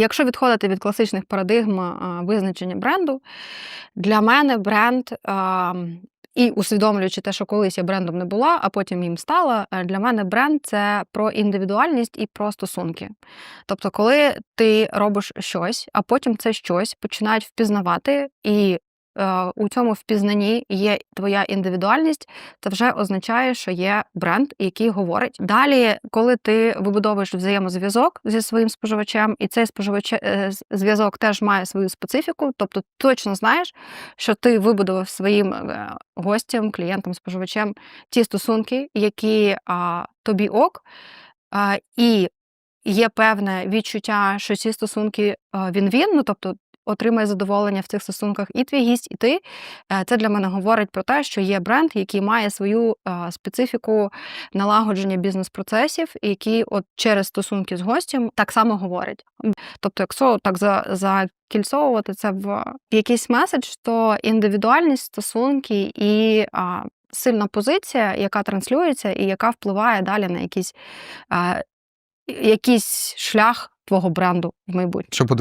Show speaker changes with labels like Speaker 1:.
Speaker 1: Якщо відходити від класичних парадигм визначення бренду, для мене бренд. І усвідомлюючи те, що колись я брендом не була, а потім їм стала. е, Для мене бренд це про індивідуальність і про стосунки. Тобто, коли ти робиш щось, а потім це щось починають впізнавати, і е, у цьому впізнанні є твоя індивідуальність, це вже означає, що є бренд, який говорить. Далі, коли ти вибудовуєш взаємозв'язок зі своїм споживачем, і цей споживач е, зв'язок теж має свою специфіку, тобто точно знаєш, що ти вибудував своїм е, гостям, клієнтам, споживачем ті стосунки, які а, тобі ок, а, і є певне відчуття, що ці стосунки він-він, ну тобто. Отримає задоволення в цих стосунках і твій гість, і ти. Е, Це для мене говорить про те, що є бренд, який має свою е, специфіку налагодження бізнес-процесів, які от через стосунки з гостем так само говорять. Тобто, якщо так за, закільцовувати це в якийсь меседж, то індивідуальність, стосунки і сильна позиція, яка транслюється і яка впливає далі на якийсь, а, якийсь шлях твого бренду в майбутньому.